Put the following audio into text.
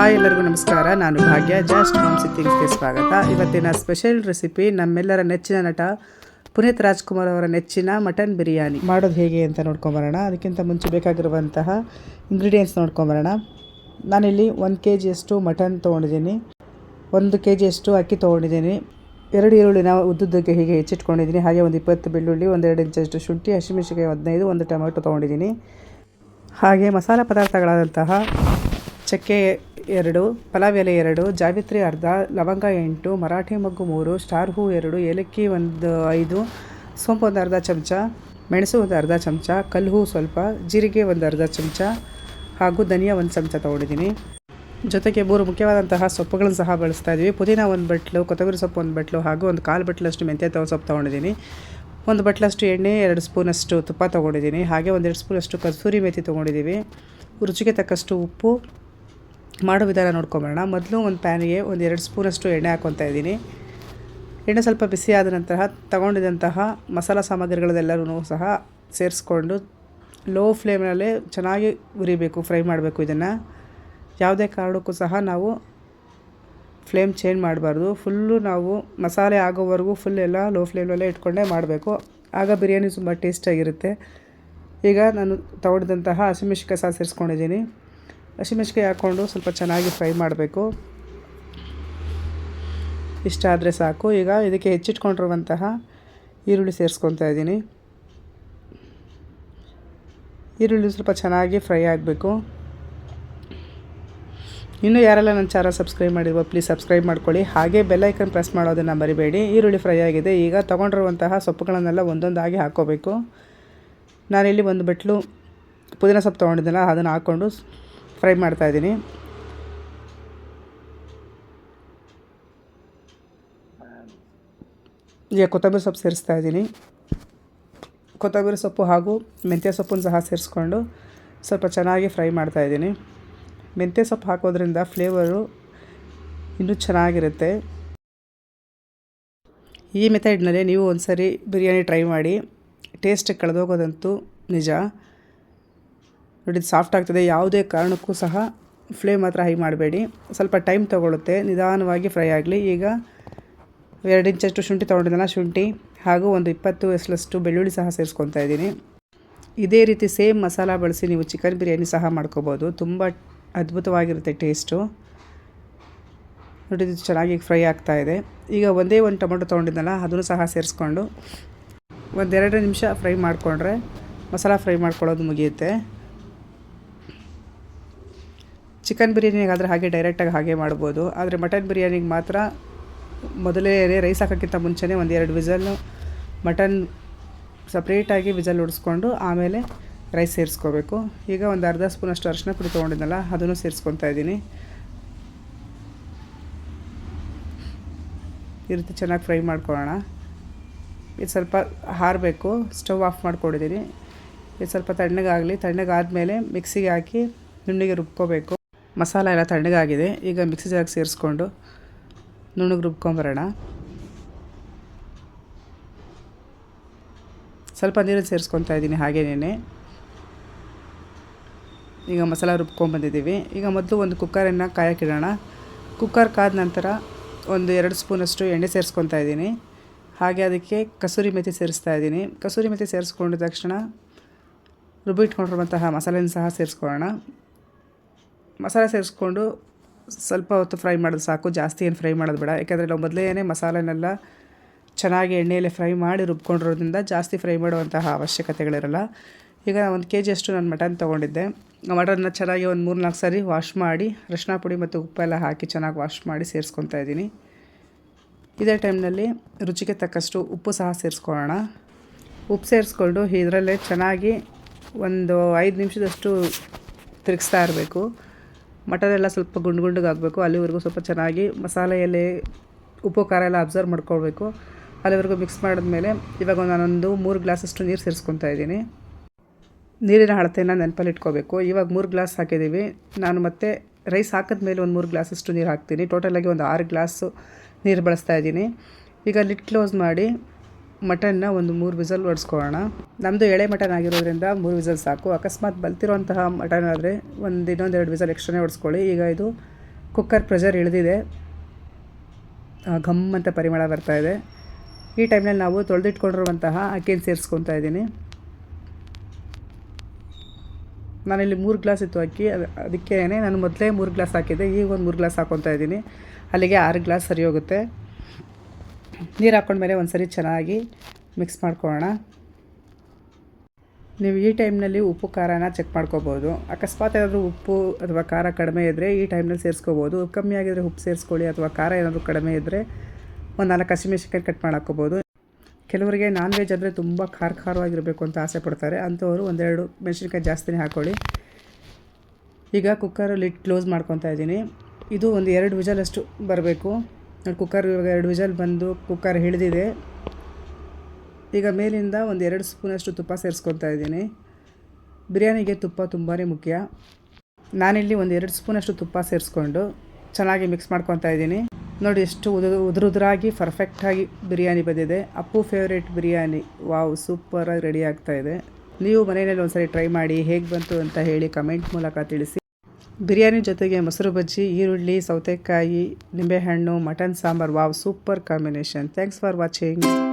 Hi ಎಲ್ಲರಿಗೂ ನಮಸ್ಕಾರ. ನಾನು ಭಾಗ್ಯ. ಜಸ್ಟ್ ಹೋಮ್ ಥಿಂಗ್ಸ್ಗೆ ಸ್ವಾಗತ. ಇವತ್ತಿನ ಸ್ಪೆಷಲ್ ರೆಸಿಪಿ ನಮ್ಮೆಲ್ಲರ ನೆಚ್ಚಿನ ನಟ ಪುನೀತ್ ರಾಜ್ಕುಮಾರ್ ಅವರ ನೆಚ್ಚಿನ ಮಟನ್ ಬಿರಿಯಾನಿ. ಮಾಡೋದು ಹೇಗೆ ಅಂತ ನೋಡ್ಕೊಂಬರೋಣ. ಅದಕ್ಕಿಂತ ಮುಂಚೆ ಬೇಕಾಗಿರುವಂತಹ ಇಂಗ್ರೀಡಿಯೆಂಟ್ಸ್ ನೋಡ್ಕೊಂಬರೋಣ. ನಾನಿಲ್ಲಿ ಒಂದು ಕೆ ಜಿಯಷ್ಟು ಮಟನ್ ತೊಗೊಂಡಿದ್ದೀನಿ. ಒಂದು ಕೆ ಜಿಯಷ್ಟು ಅಕ್ಕಿ ತೊಗೊಂಡಿದ್ದೀನಿ. ಎರಡು ಈರುಳ್ಳಿನ ಉದ್ದುದ್ದಕ್ಕೆ ಹೀಗೆ ಹೆಚ್ಚಿಟ್ಕೊಂಡಿದ್ದೀನಿ. ಹಾಗೆ ಒಂದು ಇಪ್ಪತ್ತು ಬೆಳ್ಳುಳ್ಳಿ ಒಂದೆರಡು ಇಂಚಷ್ಟು ಶುಂಠಿ ಹಸಿಮೆಣಸಿಕಾಯಿ ಹದಿನೈದು ಒಂದು ಟೊಮೆಟೊ ತೊಗೊಂಡಿದ್ದೀನಿ. ಹಾಗೆ ಮಸಾಲೆ ಪದಾರ್ಥಗಳಾದಂತಹ ಚಕ್ಕೆ ಎರಡು ಪಲಾವ್ ಎಲೆ ಎರಡು, ಜಾವಿತ್ರಿ ಅರ್ಧ, ಲವಂಗ ಎಂಟು, ಮರಾಠಿ ಮಗ್ಗು ಮೂರು, ಸ್ಟಾರ್ ಹೂ ಎರಡು, ಏಲಕ್ಕಿ ಒಂದು ಐದು, ಸೋಂಪು ಒಂದು ಅರ್ಧ ಚಮಚ, ಮೆಣಸು ಒಂದು ಅರ್ಧ ಚಮಚ, ಕಲ್ಲು ಹೂ ಸ್ವಲ್ಪ, ಜೀರಿಗೆ ಒಂದು ಅರ್ಧ ಚಮಚ ಹಾಗೂ ಧನಿಯಾ ಒಂದು ಚಮಚ ತೊಗೊಂಡಿದ್ದೀನಿ. ಜೊತೆಗೆ ಮೂರು ಮುಖ್ಯವಾದಂತಹ ಸೊಪ್ಪುಗಳನ್ನು ಸಹ ಬಳಸ್ತಾ ಇದ್ದೀವಿ ಪುದೀನ ಒಂದು ಬಟ್ಲು, ಕೊತ್ತಂಬರಿ ಸೊಪ್ಪು ಒಂದು ಬಟ್ಲು ಹಾಗೂ ಒಂದು ಕಾಲು ಬಟ್ಲಷ್ಟು ಮೆಂತ್ಯ ತವ ಸೊಪ್ಪು ತೊಗೊಂಡಿದ್ದೀನಿ. ಒಂದು ಬಟ್ಲಷ್ಟು ಎಣ್ಣೆ, ಎರಡು ಸ್ಪೂನಷ್ಟು ತುಪ್ಪ ತೊಗೊಂಡಿದ್ದೀನಿ. ಹಾಗೆ ಒಂದೆರಡು ಸ್ಪೂನಷ್ಟು ಕಸೂರಿ ಮೇಥಿ ತೊಗೊಂಡಿದ್ದೀವಿ. ರುಚಿಗೆ ತಕ್ಕಷ್ಟು ಉಪ್ಪು ಮಾಡೋ ವಿಧಾನ ನೋಡ್ಕೊಂಬರೋಣ. ಮೊದಲು ಒಂದು ಪ್ಯಾನಿಗೆ ಒಂದು ಎರಡು ಸ್ಪೂನಷ್ಟು ಎಣ್ಣೆ ಹಾಕ್ಕೊತಾ ಇದ್ದೀನಿ. ಎಣ್ಣೆ ಸ್ವಲ್ಪ ಬಿಸಿ ಆದ ನಂತರ ತಗೊಂಡಿದ್ದಂತಹ ಮಸಾಲೆ ಸಾಮಗ್ರಿಗಳದೆಲ್ಲರೂ ಸಹ ಸೇರಿಸ್ಕೊಂಡು ಲೋ ಫ್ಲೇಮ್ನಲ್ಲೇ ಚೆನ್ನಾಗಿ ಉರಿಬೇಕು ಫ್ರೈ ಮಾಡಬೇಕು ಇದನ್ನು. ಯಾವುದೇ ಕಾರಣಕ್ಕೂ ಸಹ ನಾವು ಫ್ಲೇಮ್ ಚೇಂಜ್ ಮಾಡಬಾರ್ದು. ಫುಲ್ಲು ನಾವು ಮಸಾಲೆ ಆಗೋವರೆಗೂ ಫುಲ್ ಎಲ್ಲ ಲೋ ಫ್ಲೇಮಲ್ಲೇ ಇಟ್ಕೊಂಡೇ ಮಾಡಬೇಕು. ಆಗ ಬಿರಿಯಾನಿ ತುಂಬ ಟೇಸ್ಟಾಗಿರುತ್ತೆ. ಈಗ ನಾನು ತಗೊಂಡಿದ್ದಂತಹ ಹಸಿಮೆಣ್ಸಿಕಾಯಿ ಸಹ ಸೇರಿಸ್ಕೊಂಡಿದ್ದೀನಿ. ಹಸಿಮೆಣ್ಸಿಕಾಯಿ ಹಾಕ್ಕೊಂಡು ಸ್ವಲ್ಪ ಚೆನ್ನಾಗಿ ಫ್ರೈ ಮಾಡಬೇಕು. ಇಷ್ಟ ಆದರೆ ಸಾಕು. ಈಗ ಇದಕ್ಕೆ ಹೆಚ್ಚಿಟ್ಕೊಂಡಿರುವಂತಹ ಈರುಳ್ಳಿ ಸೇರಿಸ್ಕೊತಾ ಇದ್ದೀನಿ. ಈರುಳ್ಳಿ ಸ್ವಲ್ಪ ಚೆನ್ನಾಗಿ ಫ್ರೈ ಆಗಬೇಕು. ಇನ್ನೂ ಯಾರೆಲ್ಲ ನನ್ನ ಚಾನಲ್ ಸಬ್ಸ್ಕ್ರೈಬ್ ಮಾಡಿರುವ ಪ್ಲೀಸ್ ಸಬ್ಸ್ಕ್ರೈಬ್ ಮಾಡ್ಕೊಳ್ಳಿ. ಹಾಗೆ ಬೆಲ್ಲೈಕನ್ ಪ್ರೆಸ್ ಮಾಡೋದನ್ನು ಮರಿಬೇಡಿ. ಈರುಳ್ಳಿ ಫ್ರೈ ಆಗಿದೆ. ಈಗ ತೊಗೊಂಡಿರುವಂತಹ ಸೊಪ್ಪುಗಳನ್ನೆಲ್ಲ ಒಂದೊಂದಾಗಿ ಹಾಕ್ಕೋಬೇಕು. ನಾನಿಲ್ಲಿ ಒಂದು ಬಟ್ಲು ಪುದೀನ ಸೊಪ್ಪು ತೊಗೊಂಡಿದ್ದೆಲ್ಲ ಅದನ್ನು ಹಾಕ್ಕೊಂಡು ಫ್ರೈ ಮಾಡ್ತಾಯಿದ್ದೀನಿ ಈಗ ಕೊತ್ತಂಬರಿ ಸೊಪ್ಪು ಸೇರಿಸ್ತಾ ಇದ್ದೀನಿ. ಕೊತ್ತಂಬರಿ ಸೊಪ್ಪು ಹಾಗೂ ಮೆಂತ್ಯ ಸೊಪ್ಪನ್ನು ಸಹ ಸೇರಿಸ್ಕೊಂಡು ಸ್ವಲ್ಪ ಚೆನ್ನಾಗಿ ಫ್ರೈ ಮಾಡ್ತಾಯಿದ್ದೀನಿ ಮೆಂತ್ಯ ಸೊಪ್ಪು ಹಾಕೋದ್ರಿಂದ ಫ್ಲೇವರು ಇನ್ನೂ ಚೆನ್ನಾಗಿರುತ್ತೆ. ಈ ಮೆಥಡ್ನಲ್ಲಿ ನೀವು ಒಂದು ಸರಿ ಬಿರಿಯಾನಿ ಟ್ರೈ ಮಾಡಿ, ಟೇಸ್ಟ್ ಕಳೆದೋಗೋದಂತೂ ನಿಜ. ನೋಡಿ ಸಾಫ್ಟ್ ಆಗ್ತದೆ, ಯಾವುದೇ ಕಾರಣಕ್ಕೂ ಸಹ ಫ್ಲೇಮ್ ಮಾತ್ರ ಹೈ ಮಾಡಬೇಡಿ. ಸ್ವಲ್ಪ ಟೈಮ್ ತೊಗೊಳುತ್ತೆ, ನಿಧಾನವಾಗಿ ಫ್ರೈ ಆಗಲಿ. ಈಗ ಎರಡು ಇಂಚಷ್ಟು ಶುಂಠಿ ತೊಗೊಂಡಿದ್ದಲ್ಲ, ಶುಂಠಿ ಹಾಗೂ ಒಂದು ಇಪ್ಪತ್ತು ಎಸ್ಲಷ್ಟು ಬೆಳ್ಳುಳ್ಳಿ ಸಹ ಸೇರಿಸ್ಕೊತಾ ಇದ್ದೀನಿ. ಇದೇ ರೀತಿ ಸೇಮ್ ಮಸಾಲ ಬಳಸಿ ನೀವು ಚಿಕನ್ ಬಿರಿಯಾನಿ ಸಹ ಮಾಡ್ಕೋಬೋದು. ತುಂಬ ಅದ್ಭುತವಾಗಿರುತ್ತೆ ಟೇಸ್ಟು ನೋಡಿ ಚೆನ್ನಾಗಿ ಫ್ರೈ ಆಗ್ತಾ ಇದೆ. ಈಗ ಒಂದೇ ಒಂದು ಟೊಮೊಟೊ ತೊಗೊಂಡಿದ್ದಲ್ಲ, ಅದನ್ನು ಸಹ ಸೇರಿಸ್ಕೊಂಡು ಒಂದೆರಡು ನಿಮಿಷ ಫ್ರೈ ಮಾಡಿಕೊಂಡ್ರೆ ಮಸಾಲ ಫ್ರೈ ಮಾಡ್ಕೊಳ್ಳೋದು ಮುಗಿಯುತ್ತೆ. ಚಿಕನ್ ಬಿರಿಯಾನಿಗಾದರೆ ಹಾಗೆ ಡೈರೆಕ್ಟಾಗಿ ಹಾಗೆ ಮಾಡ್ಬೋದು. ಆದರೆ ಮಟನ್ ಬಿರಿಯಾನಿಗೆ ಮಾತ್ರ ಮೊದಲೇ ರೈಸ್ ಹಾಕೋಕ್ಕಿಂತ ಮುಂಚೆನೇ ಒಂದು ಎರಡು ವಿಸಲ್ಲು ಮಟನ್ ಸಪ್ರೇಟಾಗಿ ವಿಸಲ್ ಉಡಿಸ್ಕೊಂಡು ಆಮೇಲೆ ರೈಸ್ ಸೇರಿಸ್ಕೋಬೇಕು. ಈಗ ಒಂದು ಅರ್ಧ ಸ್ಪೂನಷ್ಟು ಅರಿಶಿನ ಪುಡಿ ತೊಗೊಂಡಿದ್ದಲ್ಲ ಅದನ್ನು ಸೇರಿಸ್ಕೊತಾ ಇದ್ದೀನಿ. ಈ ರೀತಿ ಚೆನ್ನಾಗಿ ಫ್ರೈ ಮಾಡ್ಕೊಳ್ಳೋಣ. ಇದು ಸ್ವಲ್ಪ ಹಾರಬೇಕು, ಸ್ಟವ್ ಆಫ್ ಮಾಡ್ಕೊಂಡಿದ್ದೀನಿ. ಇದು ಸ್ವಲ್ಪ ತಣ್ಣಗಾಗಲಿ, ತಣ್ಣಗಾದಮೇಲೆ ಮಿಕ್ಸಿಗೆ ಹಾಕಿ ನುಣ್ಣಿಗೆ ರುಬ್ಕೋಬೇಕು. ಮಸಾಲ ಎಲ್ಲ ತಣ್ಣಗಾಗಿದೆ. ಈಗ ಮಿಕ್ಸಿ ಜಾಗ ಸೇರಿಸ್ಕೊಂಡು ನುಣ್ಣಗೆ ರುಬ್ಕೊಂಬರೋಣ. ಸ್ವಲ್ಪ ನೀರನ್ನು ಸೇರಿಸ್ಕೊತಾ ಇದ್ದೀನಿ ಹಾಗೇನೇ ಈಗ ಮಸಾಲ ರುಬ್ಕೊಂಬಂದಿದ್ದೀವಿ. ಈಗ ಮೊದಲು ಒಂದು ಕುಕ್ಕರನ್ನು ಕಾಯಕ್ಕಿಡೋಣ. ಕುಕ್ಕರ್ ಕಾದ ನಂತರ ಒಂದು ಎರಡು ಸ್ಪೂನಷ್ಟು ಎಣ್ಣೆ ಸೇರಿಸ್ಕೊತಾ ಇದ್ದೀನಿ. ಹಾಗೆ ಅದಕ್ಕೆ ಕಸೂರಿ ಮೆಥಿ ಸೇರಿಸ್ತಾ ಇದ್ದೀನಿ. ಕಸೂರಿ ಮೆಥಿ ಸೇರಿಸ್ಕೊಂಡ ತಕ್ಷಣ ರುಬ್ಬಿಟ್ಕೊಂಡಿರುವಂತಹ ಮಸಾಲೆನ ಸಹ ಸೇರಿಸ್ಕೊಳ್ಳೋಣ. ಮಸಾಲೆ ಸೇರಿಸ್ಕೊಂಡು ಸ್ವಲ್ಪ ಹೊತ್ತು ಫ್ರೈ ಮಾಡೋದು ಸಾಕು. ಜಾಸ್ತಿ ಏನು ಫ್ರೈ ಮಾಡೋದು ಬೇಡ. ಯಾಕೆಂದರೆ ನಾವು ಮೊದಲೇ ಮಸಾಲೆನೆಲ್ಲ ಚೆನ್ನಾಗಿ ಎಣ್ಣೆಯಲ್ಲಿ ಫ್ರೈ ಮಾಡಿ ರುಬ್ಕೊಂಡಿರೋದ್ರಿಂದ ಜಾಸ್ತಿ ಫ್ರೈ ಮಾಡುವಂತಹ ಅವಶ್ಯಕತೆಗಳಿರಲ್ಲ. ಈಗ ಒಂದು ಕೆ ಜಿಯಷ್ಟು ನಾನು ಮಟನ್ ತೊಗೊಂಡಿದ್ದೆ. ಮಟನ್ನ ಚೆನ್ನಾಗಿ ಒಂದು ಮೂರು ನಾಲ್ಕು ಸಾರಿ ವಾಶ್ ಮಾಡಿ ಅರಿಶಿನ ಪುಡಿ ಮತ್ತು ಉಪ್ಪೆಲ್ಲ ಹಾಕಿ ಚೆನ್ನಾಗಿ ವಾಶ್ ಮಾಡಿ ಸೇರಿಸ್ಕೊತಾ ಇದ್ದೀನಿ. ಇದೇ ಟೈಮ್ನಲ್ಲಿ ರುಚಿಗೆ ತಕ್ಕಷ್ಟು ಉಪ್ಪು ಸಹ ಸೇರಿಸ್ಕೊಳ್ಳೋಣ. ಉಪ್ಪು ಸೇರಿಸ್ಕೊಂಡು ಇದರಲ್ಲೇ ಚೆನ್ನಾಗಿ ಒಂದು ಐದು ನಿಮಿಷದಷ್ಟು ತಿರುಗಿಸ್ತಾ ಇರಬೇಕು. ಮಟನ್ ಎಲ್ಲ ಸ್ವಲ್ಪ ಗುಂಡು ಗುಂಡಿಗಾಗಬೇಕು ಅಲ್ಲಿವರೆಗೂ ಸ್ವಲ್ಪ ಚೆನ್ನಾಗಿ ಮಸಾಲೆಯಲ್ಲಿ ಉಪ್ಪು, ಖಾರ ಎಲ್ಲ ಅಬ್ಸರ್ವ್ ಮಾಡ್ಕೊಳ್ಬೇಕು. ಅಲ್ಲಿವರೆಗೂ ಮಿಕ್ಸ್ ಮಾಡಿದ್ಮೇಲೆ ಇವಾಗ ನಾನೊಂದು ಮೂರು ಗ್ಲಾಸಷ್ಟು ನೀರು ಸೇರಿಸ್ಕೊತಾ ಇದ್ದೀನಿ. ನೀರಿನ ಅಳತೆನ ನೆನಪಲ್ಲಿ ಇಟ್ಕೋಬೇಕು. ಇವಾಗ ಮೂರು ಗ್ಲಾಸ್ ಹಾಕಿದ್ದೀವಿ ನಾನು ಮತ್ತೆ ರೈಸ್ ಹಾಕಿದ್ಮೇಲೆ ಒಂದು ಮೂರು ಗ್ಲಾಸಷ್ಟು ನೀರು ಹಾಕ್ತೀನಿ. ಟೋಟಲಾಗಿ ಒಂದು ಆರು ಗ್ಲಾಸು ನೀರು ಬಳಸ್ತಾ ಇದ್ದೀನಿ. ಈಗ ಲಿಟ್ ಕ್ಲೋಸ್ ಮಾಡಿ ಮಟನ್ನ ಒಂದು ಮೂರು ವಿಸಲ್ ಹೊಡ್ಸ್ಕೊಳ್ಳೋಣ ನಮ್ಮದು ಎಳೆ ಮಟನ್ ಆಗಿರೋದ್ರಿಂದ ಮೂರು ವಿಸಲ್ ಸಾಕು. ಅಕಸ್ಮಾತ್ ಬಲ್ತಿರೋಂತಹ ಮಟನ್ ಆದರೆ ಒಂದು ಇನ್ನೊಂದು ಎರಡು ವಿಸಲ್ ಎಕ್ಸ್ಟ್ರಾನೇ ಹೊಡ್ಸ್ಕೊಳ್ಳಿ ಈಗ ಇದು ಕುಕ್ಕರ್ ಪ್ರೆಷರ್ ಇಳಿದಿದೆ. ಘಮ್ ಅಂತ ಪರಿಮಳ ಬರ್ತಾ ಇದೆ. ಈ ಟೈಮ್ನಲ್ಲಿ ನಾವು ತೊಳೆದಿಟ್ಕೊಂಡಿರುವಂತಹ ಅಕ್ಕಿನ ಸೇರಿಸ್ಕೊತಾ ಇದ್ದೀನಿ. ನಾನಿಲ್ಲಿ ಮೂರು ಗ್ಲಾಸ್ ಇತ್ತು ಅಕ್ಕಿ. ಅದಕ್ಕೇ ನಾನು ಮೊದಲೇ ಮೂರು ಗ್ಲಾಸ್ ಹಾಕಿದ್ದೆ. ಈಗ ಒಂದು ಮೂರು ಗ್ಲಾಸ್ ಹಾಕ್ಕೊತಾ ಇದ್ದೀನಿ. ಅಲ್ಲಿಗೆ ಆರು ಗ್ಲಾಸ್ ಸರಿ ಹೋಗುತ್ತೆ ನೀರು ಹಾಕ್ಕೊಂಡ್ಮೇಲೆ ಒಂದು ಸರಿ ಚೆನ್ನಾಗಿ ಮಿಕ್ಸ್ ಮಾಡ್ಕೊಳ್ಳೋಣ. ನೀವು ಈ ಟೈಮ್ನಲ್ಲಿ ಉಪ್ಪು, ಖಾರನ ಚೆಕ್ ಮಾಡ್ಕೋಬೋದು. ಅಕಸ್ಮಾತ್ ಏನಾದರೂ ಉಪ್ಪು ಅಥವಾ ಖಾರ ಕಡಿಮೆ ಇದ್ದರೆ ಈ ಟೈಮ್ನಲ್ಲಿ ಸೇರಿಸ್ಕೋಬೋದು. ಕಮ್ಮಿ ಆಗಿದ್ರೆ ಉಪ್ಪು ಸೇರಿಸ್ಕೊಳ್ಳಿ ಅಥವಾ ಖಾರ ಏನಾದರೂ ಕಡಿಮೆ ಇದ್ದರೆ ಒಂದು ನಾಲ್ಕು ಹಸಿಮೆಣ್ಸಿನ್ಕಾಯಿ ಕಟ್ ಮಾಡಿ ಕೆಲವರಿಗೆ ನಾನ್ ವೆಜ್ ಅಂದರೆ ತುಂಬ ಖಾರ ಖಾರವಾಗಿರಬೇಕು ಅಂತ ಆಸೆ ಪಡ್ತಾರೆ. ಅಂಥವರು ಒಂದೆರಡು ಮೆಣಸಿನ್ಕಾಯಿ ಜಾಸ್ತಿನೇ ಹಾಕ್ಕೊಳ್ಳಿ ಈಗ ಕುಕ್ಕರ್ ಲಿಡ್ ಕ್ಲೋಸ್ ಮಾಡ್ಕೊತಾ ಇದ್ದೀನಿ. ಇದು ಒಂದು ಎರಡು ವಿಜಲಷ್ಟು ಬರಬೇಕು. ಕುಕ್ಕರ್ ಇವಾಗ ಎರಡು ವಿಜಲ್ ಬಂದು ಕುಕ್ಕರ್ ಹಿಡಿದಿದೆ. ಈಗ ಮೇಲಿಂದ ಒಂದು ಎರಡು ಸ್ಪೂನಷ್ಟು ತುಪ್ಪ ಸೇರಿಸ್ಕೊತಾ ಇದ್ದೀನಿ. ಬಿರಿಯಾನಿಗೆ ತುಪ್ಪ ತುಂಬಾ ಮುಖ್ಯ. ನಾನಿಲ್ಲಿ ಒಂದು ಎರಡು ಸ್ಪೂನಷ್ಟು ತುಪ್ಪ ಸೇರಿಸ್ಕೊಂಡು ಚೆನ್ನಾಗಿ ಮಿಕ್ಸ್ ಮಾಡ್ಕೊತಾ ಇದ್ದೀನಿ. ನೋಡಿ ಎಷ್ಟು ಉದುರು ಉದುರುದ್ರಾಗಿ ಪರ್ಫೆಕ್ಟಾಗಿ ಬಿರಿಯಾನಿ ಬಂದಿದೆ. ಅಪ್ಪು ಫೇವ್ರೇಟ್ ಬಿರಿಯಾನಿ. ವಾವ್ ಸೂಪರಾಗಿ ರೆಡಿ ಆಗ್ತಾ ಇದೆ. ನೀವು ಮನೆಯಲ್ಲಿ ಒಂದ್ಸರಿ ಟ್ರೈ ಮಾಡಿ ಹೇಗೆ ಬಂತು ಅಂತ ಹೇಳಿ ಕಮೆಂಟ್ ಮೂಲಕ ತಿಳಿಸಿ. ಬಿರಿಯಾನಿ ಜೊತೆಗೆ ಮೊಸರು ಬಜ್ಜಿ, ಈರುಳ್ಳಿ, ಸೌತೆಕಾಯಿ, ನಿಂಬೆಹಣ್ಣು, mutton sambar. Wow, super combination. Thanks for watching